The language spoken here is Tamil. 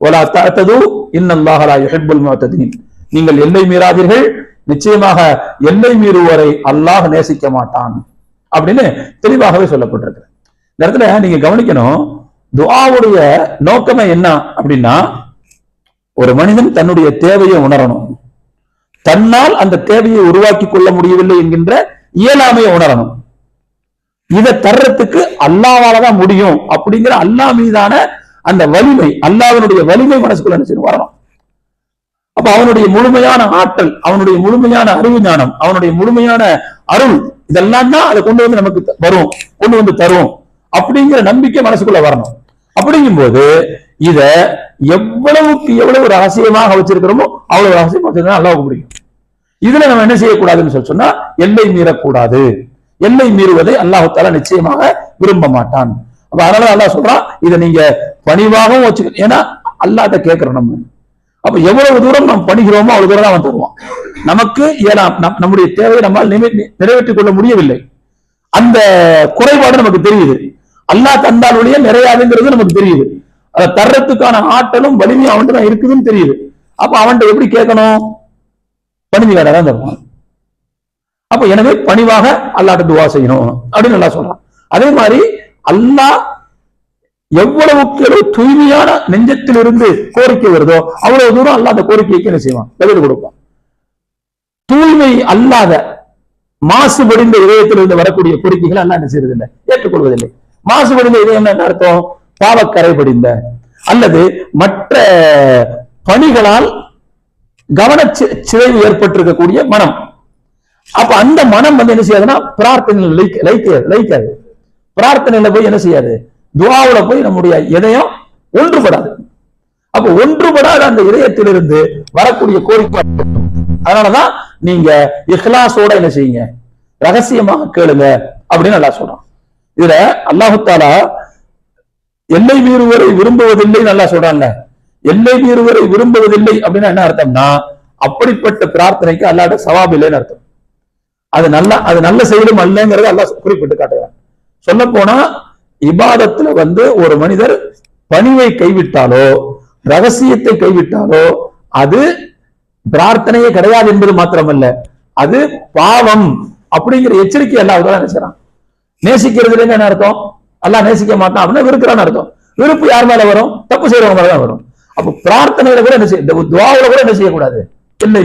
ஒலா தஅத்தது இன்னல்லாஹலா யுஹிப்புல் நீங்கள் எல்லை மீறாதீர்கள். நிச்சயமாக எல்லை மீறுவோரை அல்லாஹ் நேசிக்க மாட்டான். அப்படின்னு தெளிவாகவே சொல்லப்பட்டிருக்கு இந்த இடத்துல நீங்க கவனிக்கணும் துஆவுடைய நோக்கமே என்ன அப்படின்னா ஒரு மனிதன் தன்னுடைய தேவையை உணரணும். தன்னால் அந்த தேவையை உருவாக்கி கொள்ள முடியவில்லை என்கின்ற இயலாமையை உணரணும். இதை தர்றதுக்கு அல்லாவால தான் முடியும் அப்படிங்கிற அல்லாஹ் மீதான அந்த வலிமை அல்லாஹ்வினுடைய வலிமை மனசுக்குள்ள என்ன வரணும். அப்ப அவனுடைய முழுமையான ஆற்றல் அவனுடைய முழுமையான அறிவு ஞானம் அவனுடைய முழுமையான அருள் இதெல்லாம் தான் அதை கொண்டு வந்து நமக்கு வரும் கொண்டு வந்து தரும் அப்படிங்கிற நம்பிக்கை மனசுக்குள்ள வரணும். அப்படிங்கும் போது இத எவ்வளவுக்கு எவ்வளவு ரகசியமாக வச்சிருக்கிறோமோ அவ்வளவு ரகசியமா வச்சிருந்தா அல்லாவுக்கு பிடிக்கும் இதுல நம்ம என்ன செய்யக்கூடாதுன்னு சொல்லி சொன்னா எல்லை மீறக்கூடாது. எல்லை மீறுவதை அல்லாஹால நிச்சயமாக விரும்ப மாட்டான். அப்ப அதனால அல்லாஹ் சொல்றான் இதை நீங்க பணிவாகவும் வச்சுக்கணும் ஏன்னா அல்லாஹ்ட்ட கேட்கிறோம் நம்ம. அப்ப எவ்வளவு தூரம் நம்ம பணிகிறோமோ அவ்வளவு தூரம் தான் அவன் தருவான். நமக்கு ஏன்னா நம்முடைய தேவையை நம்மால் நிறைவேற்றிக் கொள்ள முடியவில்லை. அந்த குறைபாடு நமக்கு தெரியுது. அல்லாஹ் தந்தால் ஒழிய நிறையாதுங்கிறது நமக்கு தெரியுது. அதை தர்றதுக்கான ஆற்றலும் வலிமையும் அவன்கிட்ட தான் இருக்குதுன்னு தெரியுது. அப்ப அவன்கிட்ட எப்படி கேட்கணும்? பணிஞ்சுக்காரா தான் தருவான் அப்ப எனவே பணிவாக அல்லாட்ட துவா செய்யணும் அப்படின்னு நல்லா சொல்றான். அதே மாதிரி அல்லாஹ் எவ்வளவுக்கு தூய்மையான தூய்மையான நெஞ்சத்திலிருந்து கோரிக்கை வருதோ அவ்வளவு தூரம் அல்ல அந்த கோரிக்கைக்கு என்ன செய்வான்? பதில் கொடுப்பான். தூய்மை அல்லாத மாசுபடிந்த இதயத்திலிருந்து வரக்கூடிய கோரிக்கைகள் அல்லாஹ் என்ன செய்யறதில்லை? ஏற்றுக்கொள்வதில்லை. மாசுபடிந்த இதயம் என்ன அர்த்தம்? பாவக்கரை படிந்த. அல்லது மற்ற பணிகளால் கவன சிதைவு ஏற்பட்டிருக்கக்கூடிய மனம். அப்ப அந்த மனம் வந்து என்ன செய்யாதுன்னா பிரார்த்தனையில் லைக்காது. பிரார்த்தனையில போய் என்ன செய்யாது? துவாவுல போய் நம்முடைய இதயம் ஒன்றுபடாது. அப்ப ஒன்றுபடாத அந்த இதயத்திலிருந்து வரக்கூடிய கோரிக்கை. அதனாலதான் நீங்க இஹ்லாசோட என்ன செய்யுங்க? ரகசியமாக கேளுங்க அப்படின்னு நல்லா சொல்றான். இதுல அல்லாஹு தாலா எல்லை மீறுவரை விரும்புவதில்லை நல்லா சொல்றாங்க. எல்லை மீறுவரை விரும்புவதில்லை அப்படின்னா என்ன அர்த்தம்னா அப்படிப்பட்ட பிரார்த்தனைக்கு அல்லாட சவாப் இல்லைன்னு அர்த்தம். அது நல்ல அது நல்ல செயலும் அல்லங்கிறத அல்லாஹ் குறிப்பிட்டு காட்டுகிறான். சொல்ல போனா இபாதத்துல வந்து ஒரு மனிதர் பணிவை கைவிட்டாலோ ரகசியத்தை கைவிட்டாலோ அது பிரார்த்தனையே கிடையாது என்பது மாத்திரமல்ல. அது பாவம் அப்படிங்கிற எச்சரிக்கை எல்லா என்ன செய்றான் நேசிக்கிறதுல என்ன அர்த்தம்? எல்லாம் நேசிக்க மாட்டான் அப்படின்னா வெறுக்கிறான்னு அர்த்தம். விருப்பு யார் மேல வரும்? தப்பு செய்யறவங்க மேலதான் வரும். அப்ப பிரார்த்தனையில கூட என்ன செய்ய துவாவுல கூட என்ன செய்யக்கூடாது? இல்லை